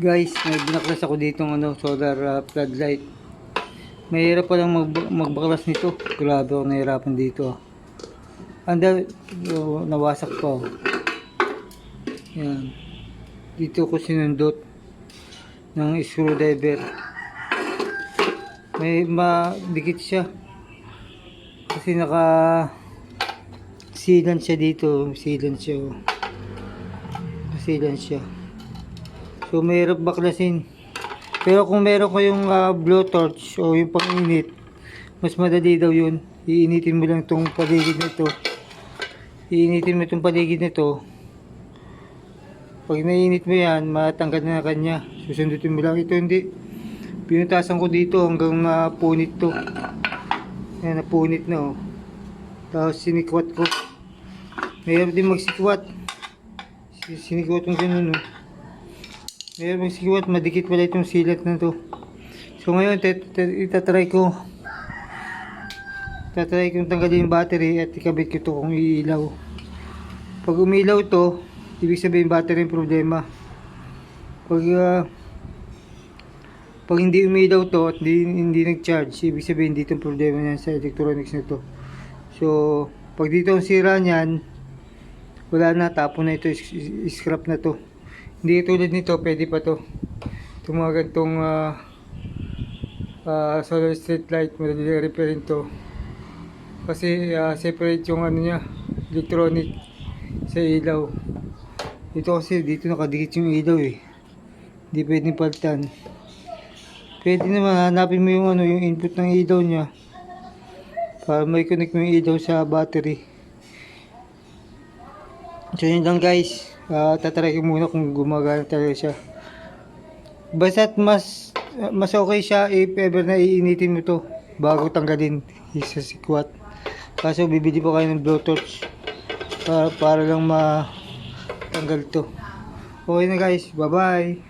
Guys, may binaklas ako dito ng ano, solar uh, floodlight. Mahirap pa lang mag magbaklas nito. Grabe ako nahirapan dito. ah. Anda, oh, nawasak pa. oh. Yan. Dito ko sinundot ng screwdriver. May madikit siya. Kasi naka sealant siya dito. Sealant siya. oh. Sealant siya. So, mahirap baklasin. Pero kung meron kayong uh, blowtorch o yung pang-init, mas madali daw yun. Iinitin mo lang itong paligid nito. Iinitin mo itong paligid nito. Pag nainit mo yan, matanggal na kanya. Susundutin mo lang ito. Hindi. Pinutasan ko dito hanggang napunit to. Ayan, napunit na oh. Tapos sinikwat ko. Mayroon din magsikwat. Si- Sinikwat yung ganun oh. Mayroon magsikwat. Madikit pala itong silat na to. So ngayon, itatry ko. Tatry kong tanggalin yung battery at ikabit ko to kung iilaw. Pag umilaw to, ibig sabihin battery yung problema. Pag ah, pag hindi umilaw to at hindi, hindi nag-charge, ibig sabihin dito ang problema niyan sa electronics na to. So, pag dito ang sira niyan, wala na, tapon na ito, scrap na to. Hindi tulad nito, pwede pa to. Itong mga ganitong ah, ah, solar street light, madali repairin to. Kasi ah, separate yung ano niya, electronic sa ilaw. Ito kasi dito nakadikit yung ilaw eh. Hindi pwedeng palitan. Pwede naman hanapin mo yung ano yung input ng ilaw niya. Para may connect mo yung ilaw sa battery. So yun lang guys. Ah, tatry ko muna kung gumagana talaga siya. Basta't mas mas okay siya if ever na iinitin mo to bago tanggalin isa sikwat. Kaso bibili pa kayo ng blowtorch para, para lang ma tanggal to. Okay na guys. Bye bye.